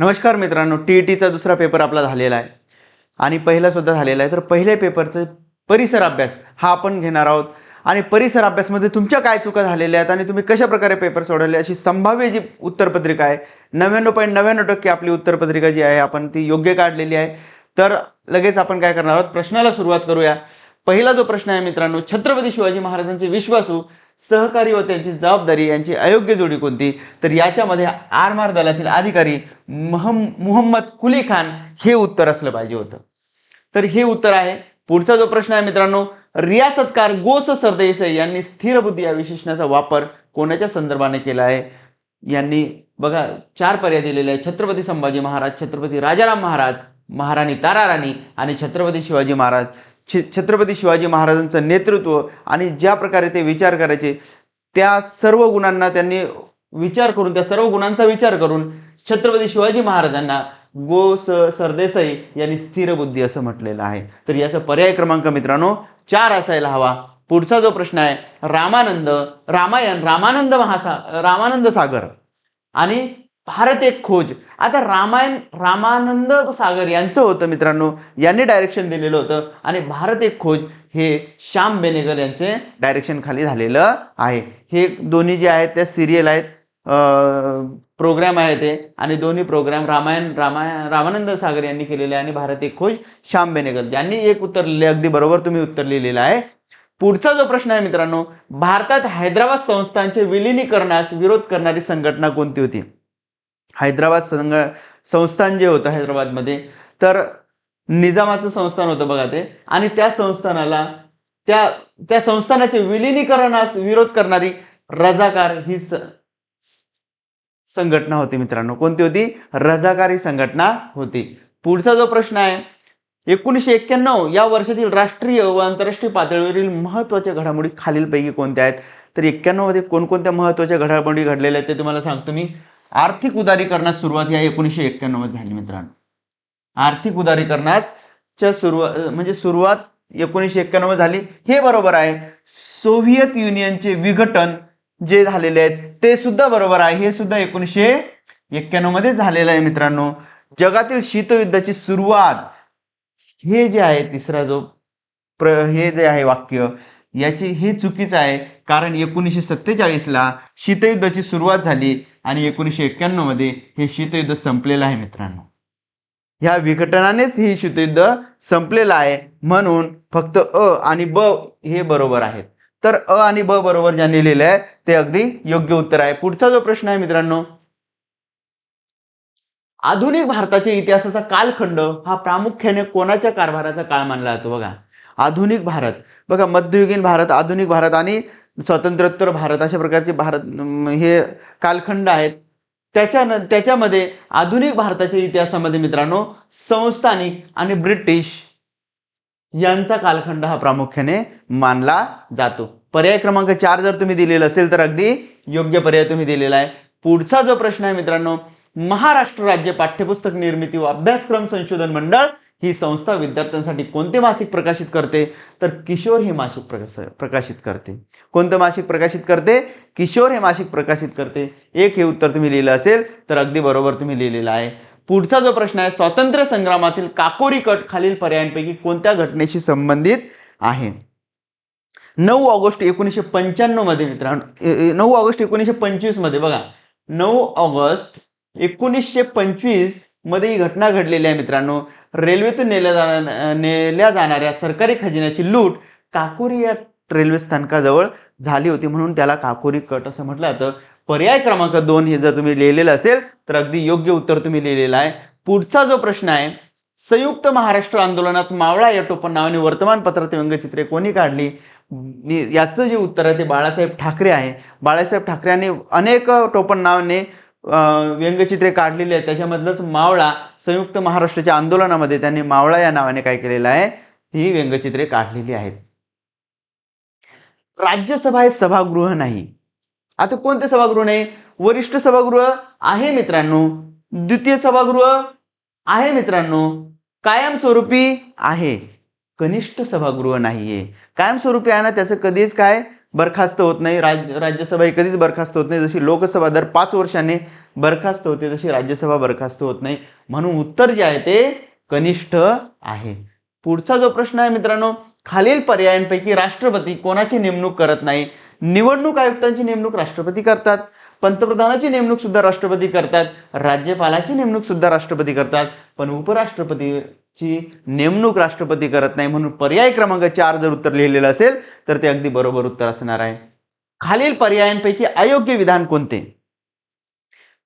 नमस्कार मित्रांनो T E टीचा दुसरा पेपर आपला झालेला आहे. आणि पहिलासुद्धा झालेला आहे. तर पहिल्या पेपरचं परिसर अभ्यास हा आपण घेणार आहोत. आणि परिसर अभ्यासमध्ये तुमच्या काय चुका झालेल्या आहेत आणि तुम्ही कशा प्रकारे पेपर सोडवले अशी संभाव्य जी उत्तरपत्रिका आहे नव्याण्णव पॉईंट नव्याण्णव टक्के आपली उत्तरपत्रिका जी आहे आपण ती योग्य काढलेली आहे. तर लगेच आपण काय करणार आहोत प्रश्नाला सुरुवात करूया. पहिला जो प्रश्न आहे मित्रांनो छत्रपती शिवाजी महाराजांचे विश्वासू सहकारी व त्यांची जबाबदारी यांची अयोग्य जोडी कोणती? तर याच्यामध्ये आरमार दलातील अधिकारी महम मुहम्मद कुली खान हे उत्तर असलं पाहिजे होतं. तर हे उत्तर आहे. पुढचा जो प्रश्न आहे मित्रांनो रियासतकार गोस सरदेसाई यांनी स्थिर बुद्धी या विशेषणाचा वापर कोणाच्या संदर्भाने केला आहे? यांनी बघा चार पर्याय दिलेले आहे छत्रपती संभाजी महाराज छत्रपती राजाराम महाराज महाराणी ताराराणी आणि छत्रपती शिवाजी महाराज. छ छत्रपती शिवाजी महाराजांचं नेतृत्व आणि ज्या प्रकारे ते विचार करायचे त्या सर्व गुणांना त्यांनी विचार करून त्या सर्व गुणांचा विचार करून छत्रपती शिवाजी महाराजांना गो स सरदेसाई यांनी स्थिर बुद्धी असं म्हटलेलं आहे. तर याचा पर्याय क्रमांक मित्रांनो चार असायला हवा. पुढचा जो प्रश्न आहे रामानंद रामायण रामानंद महासा रामानंद सागर आणि भारत एक खोज. आता रामायण रामानंद सागर यांचं होतं मित्रांनो. यांनी डायरेक्शन दिलेलं होतं. आणि भारत एक खोज हे श्याम बेनेगल यांचे डायरेक्शन खाली झालेलं आहे. हे दोन्ही जे आहेत त्या सिरियल आहेत प्रोग्राम आहे ते. आणि दोन्ही प्रोग्राम रामायण रामायण रामानंद सागर यांनी केलेले आहे. आणि भारत एक खोज श्याम बेनेगल. ज्यांनी एक उत्तर लिहिले अगदी बरोबर तुम्ही उत्तर लिहिलेलं आहे. पुढचा जो प्रश्न आहे मित्रांनो भारतात हैदराबाद संस्थांचे विलिनीकरणास विरोध करणारी संघटना कोणती होती? हैदराबाद संघ संस्थान जे होतं हैदराबादमध्ये तर निजामाचं संस्थान होतं बघा ते. आणि त्या संस्थानाला त्या त्या संस्थानाचे विलिनीकरणास विरोध करणारी रजाकार ही संघटना होती मित्रांनो. कोणती होती? रजाकारी संघटना होती. पुढचा जो प्रश्न आहे एकोणीसशे एक्क्याण्णव या वर्षातील राष्ट्रीय व आंतरराष्ट्रीय पातळीवरील महत्त्वाच्या घडामोडी खालीलपैकी कोणत्या आहेत? तर एक्क्याण्णवमध्ये कोणकोणत्या महत्त्वाच्या घडामोडी घडलेल्या आहेत ते तुम्हाला सांगतो मी. आर्थिक उदारीकरणास सुरुवात या एकोणीसशे एक्क्याण्णवमध्ये झाली मित्रांनो. आर्थिक उदारीकरणास च्या सुरुवात म्हणजे सुरुवात एकोणीसशे एक्क्याण्णव झाली. हे बरोबर आहे. सोव्हिएत युनियनचे विघटन जे झालेले आहेत ते सुद्धा बरोबर आहे. हे सुद्धा एकोणीसशे एक्क्याण्णवमध्ये झालेलं आहे मित्रांनो. जगातील शीतयुद्धाची सुरुवात हे जे आहे तिसरा जो प्र हे जे आहे वाक्य याची हे चुकीचं आहे. कारण एकोणीसशे सत्तेचाळीसला शीतयुद्धाची सुरुवात झाली आणि एकोणीसशे एक्क्याण्णवमध्ये हे शीतयुद्ध संपलेलं आहे मित्रांनो. ह्या विघटनानेच हे शीतयुद्ध संपलेलं आहे. म्हणून फक्त अ आणि ब हे बरोबर आहेत. तर अ आणि ब बरोबर ज्यांनी लिहिलं आहे ते अगदी योग्य उत्तर आहे. पुढचा जो प्रश्न आहे मित्रांनो आधुनिक भारताच्या इतिहासाचा कालखंड हा प्रामुख्याने कोणाच्या कारभाराचा काळ मानला जातो बघा. आधुनिक भारत. बघा मध्ययुगीन भारत आधुनिक भारत आणि स्वातंत्र्योत्तर भारत अशा प्रकारचे भारत हे कालखंड आहेत. त्याच्या त्याच्यामध्ये आधुनिक भारताच्या इतिहासामध्ये मित्रांनो संस्थानिक आणि ब्रिटिश यांचा कालखंड हा प्रामुख्याने मानला जातो. पर्याय क्रमांक चार जर तुम्ही दिलेला असेल तर अगदी योग्य पर्याय तुम्ही दिलेला आहे. पुढचा जो प्रश्न आहे मित्रांनो महाराष्ट्र राज्य पाठ्यपुस्तक निर्मिती व अभ्यासक्रम संशोधन मंडळ ही संस्था विद्यार्थ्यांसाठी कोणते मासिक प्रकाशित करते? तर किशोर हे मासिक प्रकाश प्रकाशित करते. कोणतं मासिक प्रकाशित करते? किशोर हे मासिक प्रकाशित करते. एक हे उत्तर तुम्ही लिहिलं असेल तर अगदी बरोबर तुम्ही लिहिलेलं आहे. पुढचा जो प्रश्न आहे स्वातंत्र्य संग्रामातील काकोरी कट खालील पर्यायांपैकी कोणत्या घटनेशी संबंधित आहे? नऊ ऑगस्ट एकोणीसशे पंच्याण्णवमध्ये मित्रांनो नऊ ऑगस्ट एकोणीसशे पंचवीसमध्ये बघा. नऊ ऑगस्ट एकोणीसशे पंचवीस मध्ये ही घटना घडलेली आहे मित्रांनो. रेल्वेतून नेल्या जाणार नेल्या जाणाऱ्या सरकारी खजिन्याची लूट काकोरी या रेल्वे स्थानकाजवळ झाली होती म्हणून त्याला काकोरी कट असं म्हटलं जातं. पर्याय क्रमांक दोन हे जर तुम्ही लिहिलेलं असेल तर अगदी योग्य उत्तर तुम्ही लिहिलेलं आहे. पुढचा जो प्रश्न आहे संयुक्त महाराष्ट्र आंदोलनात मावळा या टोपण नावाने वर्तमानपत्रात व्यंगचित्रे कोणी काढली? याचं जे उत्तर आहे ते बाळासाहेब ठाकरे आहे. बाळासाहेब ठाकरे यांनी अनेक टोपण नावाने व्यंगचित्रे काढलेली आहेत. त्याच्यामधलंच मावळा संयुक्त महाराष्ट्राच्या आंदोलनामध्ये त्यांनी मावळा या नावाने काय केलेलं आहे? ही व्यंगचित्रे काढलेली आहेत. राज्यसभा हे सभागृह नाही. आता कोणते सभागृह नाही? वरिष्ठ सभागृह आहे मित्रांनो. द्वितीय सभागृह आहे मित्रांनो. कायमस्वरूपी आहे. कनिष्ठ सभागृह नाहीये. कायमस्वरूपी आहे ना त्याचं कधीच काय? बरखास्त होत नाही. राज राज्यसभा ही कधीच बरखास्त होत नाही. जशी लोकसभा दर पाच वर्षांनी बरखास्त होते तशी राज्यसभा बरखास्त होत नाही. म्हणून उत्तर जे आहे ते कनिष्ठ आहे. पुढचा जो प्रश्न आहे मित्रांनो खालील पर्यायांपैकी राष्ट्रपती कोणाची नेमणूक करत नाही? निवडणूक आयुक्तांची नेमणूक राष्ट्रपती करतात. पंतप्रधानाची नेमणूक सुद्धा राष्ट्रपती करतात. राज्यपालाची नेमणूक सुद्धा राष्ट्रपती करतात. पण उपराष्ट्रपती ची नेमणूक राष्ट्रपती करत नाही म्हणून पर्याय क्रमांक चार जर उत्तर लिहिलेलं असेल तर ते अगदी बरोबर उत्तर असणार आहे. खालील पर्यायांपैकी अयोग्य विधान कोणते?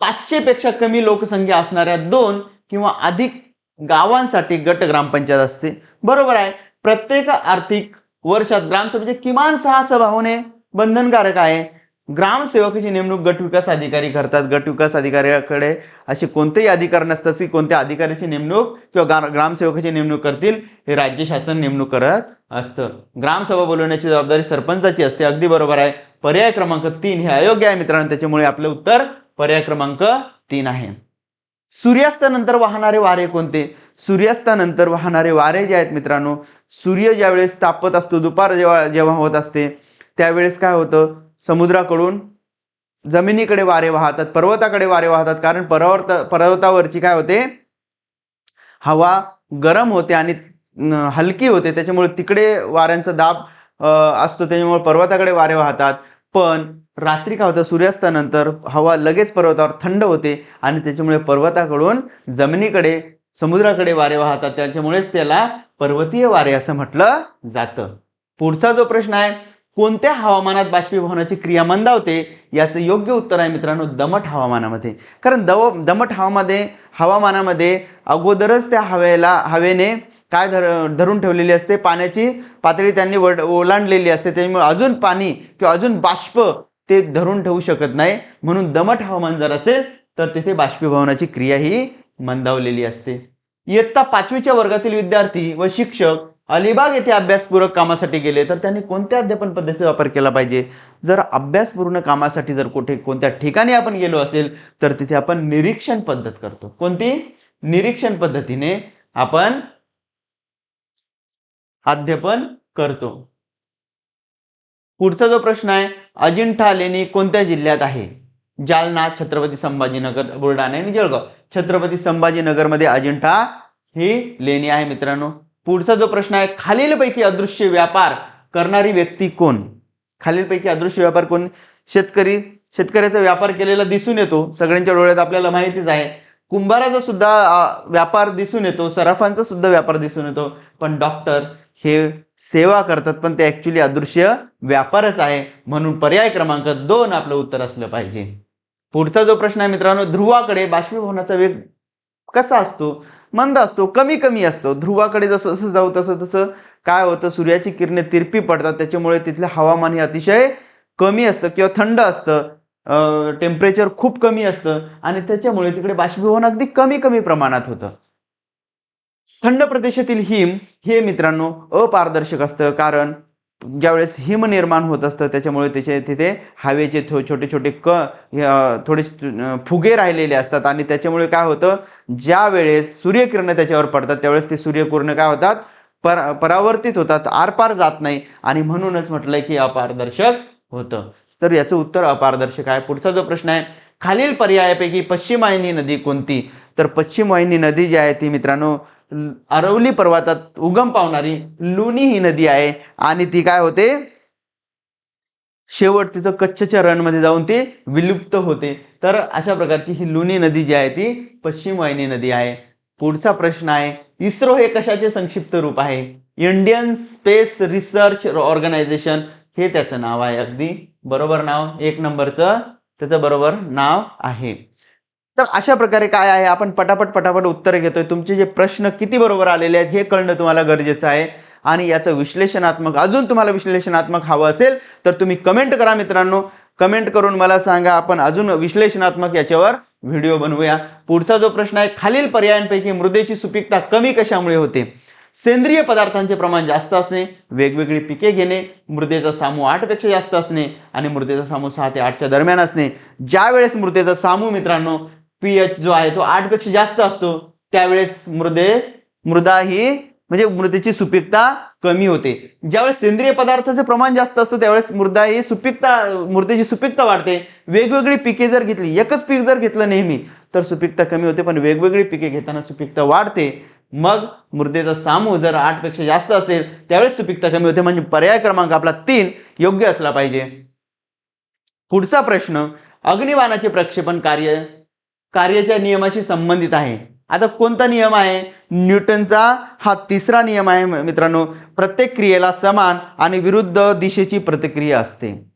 पाचशे पेक्षा कमी लोकसंख्या असणाऱ्या दोन किंवा अधिक गावांसाठी गट ग्रामपंचायत असते. बरोबर आहे. प्रत्येक आर्थिक वर्षात ग्रामसभेचे किमान सहा सभा होणे बंधनकारक आहे. ग्रामसेवकाची नेमणूक गट विकास अधिकारी करतात. गट विकास अधिकाऱ्याकडे असे कोणतेही अधिकार नसतात की कोणत्या अधिकाऱ्याची नेमणूक किंवा ग्रामसेवकाची नेमणूक करतील हे राज्य शासन नेमणूक करत असतं. ग्रामसभा बोलवण्याची जबाबदारी सरपंचाची असते. अगदी बरोबर आहे. पर्याय क्रमांक तीन हे अयोग्य आहे मित्रांनो. त्याच्यामुळे आपलं उत्तर पर्याय क्रमांक तीन आहे. सूर्यास्तानंतर वाहणारे वारे कोणते? सूर्यास्तानंतर वाहणारे वारे जे आहेत मित्रांनो सूर्य ज्यावेळेस तापत असतो दुपार जेव्हा जेव्हा होत असते त्यावेळेस काय होतं? समुद्राकडून जमिनीकडे वारे वाहतात पर्वताकडे वारे वाहतात. कारण पर्वत पर्वतावरची काय होते? हवा गरम होते आणि हलकी होते. त्याच्यामुळे तिकडे वाऱ्यांचा दाब असतो. त्याच्यामुळे पर्वताकडे वारे वाहतात. पण रात्री काय होतं? सूर्यास्तानंतर हवा लगेच पर्वतावर थंड होते आणि त्याच्यामुळे पर्वताकडून जमिनीकडे समुद्राकडे वारे वाहतात. त्याच्यामुळेच त्याला पर्वतीय वारे असं म्हटलं जातं. पुढचा जो प्रश्न आहे कोणत्या हवामानात बाष्पीभवनाची क्रिया मंदावते याचं योग्य उत्तर आहे मित्रांनो दमट हवामानामध्ये. कारण दव दमट हवामध्ये हवामानामध्ये अगोदरच त्या हवेला हवेने काय धर धरून ठेवलेली असते? पाण्याची पातळी त्यांनी वड ओलांडलेली असते. त्यामुळे अजून पाणी किंवा अजून बाष्प ते धरून ठेवू शकत नाही. म्हणून दमट हवामान जर असेल तर तिथे बाष्पीभवनाची क्रिया ही मंदावलेली असते. इयत्ता पाचवीच्या वर्गातील विद्यार्थी व शिक्षक अलिबाग येथे अभ्यासपूरक कामासाठी गेले तर त्यांनी कोणत्या अध्यापन पद्धतीचा वापर केला पाहिजे? जर अभ्यासपूर्ण कामासाठी जर कुठे कोणत्या ठिकाणी आपण गेलो असेल तर तिथे आपण निरीक्षण पद्धत करतो. कोणती? निरीक्षण पद्धतीने आपण अध्यापन करतो. पुढचा जो प्रश्न आहे अजिंठा लेणी कोणत्या जिल्ह्यात आहे? जालना छत्रपती संभाजीनगर बुलढाणा आणि जळगाव छत्रपती संभाजीनगरमध्ये अजिंठा ही लेणी आहे मित्रांनो. पुढचा जो प्रश्न आहे खालीलपैकी अदृश्य व्यापार करणारी व्यक्ती कोण? खालीलपैकी अदृश्य व्यापार कोण? शेतकरी. शेतकऱ्याचा व्यापार केलेला दिसून येतो. सगळ्यांच्या डोळ्यात आपल्याला माहितीच आहे. कुंभाराचा सुद्धा व्यापार दिसून येतो. सराफांचा सुद्धा व्यापार दिसून येतो. पण डॉक्टर हे सेवा करतात पण ते ऍक्च्युली अदृश्य व्यापारच आहे. म्हणून पर्याय क्रमांक दोन आपलं उत्तर असलं पाहिजे. पुढचा जो प्रश्न आहे मित्रांनो ध्रुवाकडे बाष्पीभवनाचा वेग कसा असतो? मंद असतो कमी कमी असतो. ध्रुवाकडे जसं जसं जाऊ तसं तसं काय होतं? सूर्याची किरणे तिरपी पडतात. त्याच्यामुळे तिथलं हवामान हे अतिशय कमी असतं किंवा थंड असतं. टेम्परेचर खूप कमी असतं. आणि त्याच्यामुळे तिकडे बाष्पीभवन अगदी कमी कमी प्रमाणात होतं. थंड प्रदेशातील हिम हे मित्रांनो अपारदर्शक असतं. कारण ज्यावेळेस हिम निर्माण होत असतं त्याच्यामुळे त्याचे तिथे हवेचे थो छोटे छोटे क हे, थोडे फुगे राहिलेले असतात. आणि त्याच्यामुळे काय होतं ज्या वेळेस त्याच्यावर पडतात त्यावेळेस ते सूर्यकिरण काय होतात पर परावर्तित होतात आरपार जात नाही. आणि म्हणूनच म्हटलंय की अपारदर्शक होतं. तर याचं उत्तर अपारदर्शक आहे. पुढचा जो प्रश्न आहे खालील पर्यायापैकी पश्चिम वाहिनी नदी कोणती? तर पश्चिम वाहिनी नदी जी आहे ती मित्रांनो अरवली पर्वतात उगम पावणारी लुनी ही नदी आहे. आणि ती काय होते? शेवट तिचं कच्छच्या रणमध्ये जाऊन ती विलुप्त होते. तर अशा प्रकारची ही लुनी नदी जी आहे ती पश्चिम वाहिनी नदी आहे. पुढचा प्रश्न आहे इस्रो हे कशाचे संक्षिप्त रूप आहे? इंडियन स्पेस रिसर्च ऑर्गनायझेशन हे त्याचं नाव आहे अगदी. बरोबर नाव? एक नंबरचं त्याचं बरोबर नाव आहे. तर अशा प्रकारे काय आहे? आपण पटापट पटापट उत्तरं घेतोय. तुमचे जे प्रश्न किती बरोबर आलेले आहेत हे कळणं तुम्हाला गरजेचं आहे. आणि याचं विश्लेषणात्मक अजून तुम्हाला विश्लेषणात्मक हवं असेल तर तुम्ही कमेंट करा मित्रांनो. कमेंट करून मला सांगा आपण अजून विश्लेषणात्मक याच्यावर व्हिडिओ बनवूया. पुढचा जो प्रश्न आहे खालील पर्यायांपैकी मृदेची सुपीकता कमी कशामुळे होते? सेंद्रिय पदार्थांचे प्रमाण जास्त असणे वेगवेगळी पिके घेणे मृदेचा सामू आठपेक्षा जास्त असणे आणि मृदेचा सामू सहा ते आठच्या दरम्यान असणे. ज्या वेळेस मृदेचा सामू मित्रांनो पीएच जो आहे तो आठपेक्षा जास्त असतो. त्यावेळेस मृदे मृदा ही म्हणजे मृदेची सुपीकता कमी होते. ज्यावेळेस सेंद्रिय पदार्थाचं प्रमाण जास्त असतं त्यावेळेस मृदा ही सुपीकता मृदेची सुपीकता वाढते. वेगवेगळी पिके जर घेतली एकच पीक जर घेतलं नेहमी तर सुपीकता कमी होते पण वेगवेगळी पिके घेताना सुपीकता वाढते. मग मृदेचा सामू जर आठपेक्षा जास्त असेल त्यावेळेस सुपीकता कमी होते. म्हणजे पर्याय क्रमांक आपला तीन योग्य असला पाहिजे. पुढचा प्रश्न अग्निवानाचे प्रक्षेपण कार्य कार्याच्या नियमाशी संबंधित आहे. आता कोणता नियम आहे? न्यूटनचा हा तिसरा नियम आहे मित्रांनो. प्रत्येक क्रियेला समान आणि विरुद्ध दिशेची प्रतिक्रिया असते.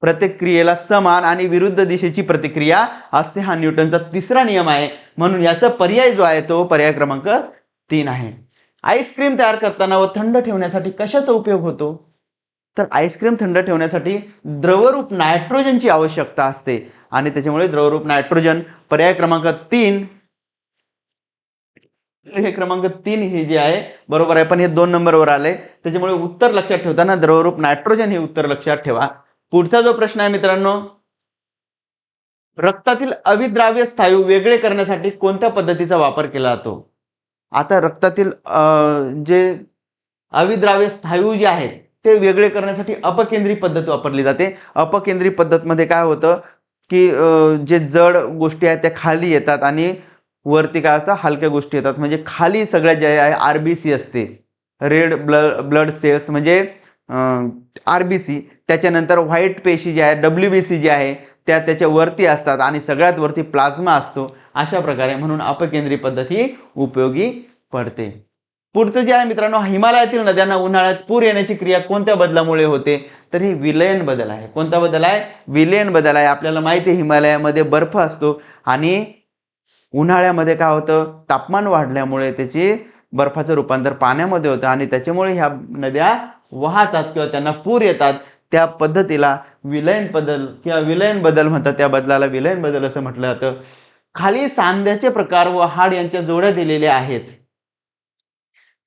प्रत्येक क्रियेला समान आणि विरुद्ध दिशेची प्रतिक्रिया असते. हा न्यूटनचा तिसरा नियम आहे. म्हणून याचा पर्याय जो आहे तो पर्याय क्रमांक तीन आहे. आईस्क्रीम तयार करताना व थंड ठेवण्यासाठी कशाचा उपयोग होतो? तर आईस्क्रीम थंड ठेवण्यासाठी द्रवरूप नायट्रोजनची आवश्यकता असते. आणि त्याच्यामुळे द्रवरूप नायट्रोजन पर्याय क्रमांक तीन हे क्रमांक तीन हे जे आहे बरोबर आहे. पण हे दोन नंबरवर आले. त्याच्यामुळे उत्तर लक्षात ठेवताना द्रवरूप नायट्रोजन हे उत्तर लक्षात ठेवा. पुढचा जो प्रश्न आहे मित्रांनो रक्तातील अविद्राव्य स्थायू वेगळे करण्यासाठी कोणत्या पद्धतीचा वापर केला जातो? आता रक्तातील अं, जे अविद्राव्य स्थायू जे आहेत ते वेगळे करण्यासाठी अपकेंद्री पद्धत वापरली जाते. अपकेंद्री पद्धतमध्ये काय होतं? की जे जड गोष्टी आहेत त्या खाली येतात आणि वरती काय असतात हलक्या गोष्टी येतात. म्हणजे खाली सगळ्यात जे आहे आर बी सी असते. रेड ब्लड ब्लड सेल्स म्हणजे आर बी सी. त्याच्यानंतर व्हाईट पेशी जे आहे डब्ल्यू बी सी जे आहे त्या त्याच्या वरती असतात आणि सगळ्यात वरती प्लाझ्मा असतो. अशा प्रकारे म्हणून अपकेंद्री पद्धत ही उपयोगी पडते. पुढचं जे आहे मित्रांनो हिमालयातील नद्यांना उन्हाळ्यात पूर येण्याची क्रिया कोणत्या बदलामुळे होते? तर हे विलयन बदल आहे. कोणता बदल आहे? विलयन बदल आहे. आपल्याला माहिती आहे हिमालयामध्ये बर्फ असतो आणि उन्हाळ्यामध्ये काय होतं? तापमान वाढल्यामुळे त्याची बर्फाचं रूपांतर पाण्यामध्ये होतं आणि त्याच्यामुळे ह्या नद्या वाहतात किंवा त्यांना पूर येतात. त्या पद्धतीला विलयन बदल किंवा विलयन बदल म्हणतात. त्या बदलाला विलयन बदल असं म्हटलं जातं. खाली सांध्याचे प्रकार व हाड यांच्या जोड्या दिलेल्या आहेत.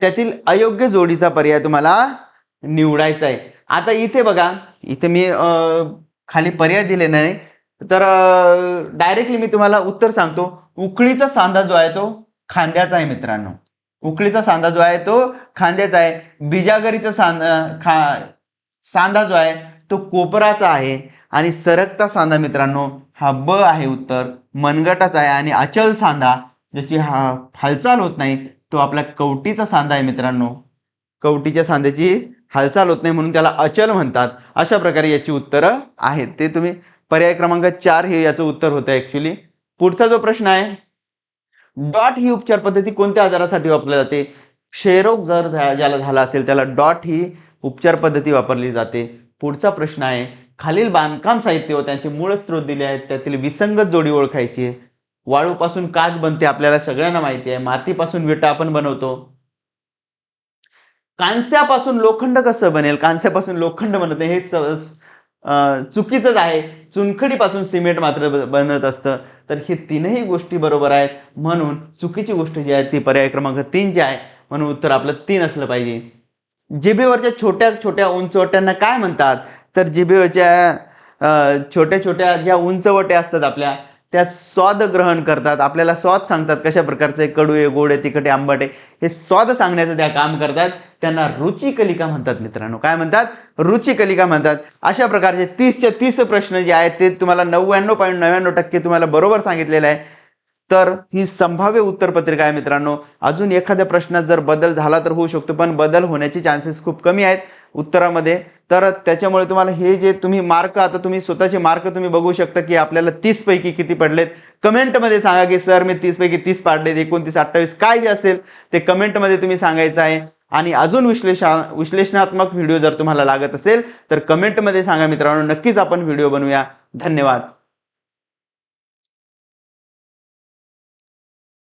त्यातील अयोग्य जोडीचा पर्याय तुम्हाला निवडायचा आहे. आता इथे बघा इथे मी खाली पर्याय दिले नाही तर डायरेक्टली मी तुम्हाला उत्तर सांगतो. उकळीचा सांधा जो आहे तो खांद्याचा आहे मित्रांनो. उकळीचा सांधा जो आहे तो खांद्याचा आहे. बिजागरीचा सांधा खा सांधा जो आहे तो कोपराचा आहे. आणि सरकता सांधा मित्रांनो हा ब आहे उत्तर मनगटाचा आहे आणि अचल सांधा ज्याची हा हालचाल होत नाही तो आपला कवटीचा सांधा आहे मित्रांनो. कवटीच्या सांध्याची हालचाल होत नाही म्हणून त्याला अचल म्हणतात. अशा प्रकारे याची उत्तरं आहेत. ते तुम्ही पर्याय क्रमांक चार हे याचं उत्तर होतं ऍक्च्युली पुढचा जो प्रश्न आहे डॉट ही उपचार पद्धती कोणत्या आजारासाठी वापरली जाते? क्षयरोग जर ज्याला झाला असेल त्याला डॉट ही उपचार पद्धती वापरली जाते. पुढचा प्रश्न आहे खालील बांधकाम साहित्य व त्यांचे मूळ स्रोत दिले आहेत त्यातील विसंगत जोडी ओळखायची आहे. वाळूपासून काच बनते आपल्याला सगळ्यांना माहिती आहे. मातीपासून विटा आपण बनवतो. कांस्यापासून लोखंड कसं बनेल? कांस्यापासून लोखंड बनत नाही. हे चुकीचंच आहे. चुनखडीपासून सिमेंट मात्र बनत असतं. तर हे तीनही गोष्टी बरोबर आहेत. म्हणून चुकीची गोष्ट जी आहे ती पर्याय क्रमांक तीन जी आहे. म्हणून उत्तर आपलं तीन असलं पाहिजे. जिभेवरच्या छोट्या छोट्या उंचवट्यांना काय म्हणतात? तर जिभेवरच्या छोट्या छोट्या ज्या उंचवट्या असतात आपल्या त्या स्वाद ग्रहण करतात. आपल्याला स्वाद सांगतात कशा प्रकारचे कडू आहे गोड आहे तिखट आहे आंबट. आहे हे स्वाद सांगण्याचं त्या काम करतात. त्यांना रुचिकलिका म्हणतात मित्रांनो. काय म्हणतात? रुचिकलिका म्हणतात. अशा प्रकारचे तीसच्या तीस प्रश्न जे आहेत ते तुम्हाला नव्याण्णव पॉईंट नव्याण्णव टक्के तुम्हाला बरोबर सांगितलेलं आहे. तर ही संभाव्य उत्तरपत्रिका आहे मित्रांनो. अजून एखाद्या प्रश्नात जर बदल झाला तर होऊ शकतो पण बदल होण्याचे चान्सेस खूप कमी आहेत उत्तरामध्ये. तर त्याच्यामुळे तुम्हाला हे जे तुम्ही मार्क आता तुम्ही स्वतःचे मार्क तुम्ही बघू शकता की आपल्याला तीस पैकी किती पडलेत. कमेंटमध्ये सांगा की सर मी तीस पैकी तीस पाडलेत एकोणतीस अठ्ठावीस काय जे असेल ते कमेंटमध्ये तुम्ही सांगायचं आहे. आणि अजून विश्लेषण विश्लेषणात्मक व्हिडिओ जर तुम्हाला लागत असेल तर कमेंटमध्ये सांगा मित्रांनो. नक्कीच आपण व्हिडिओ बनवूया. धन्यवाद.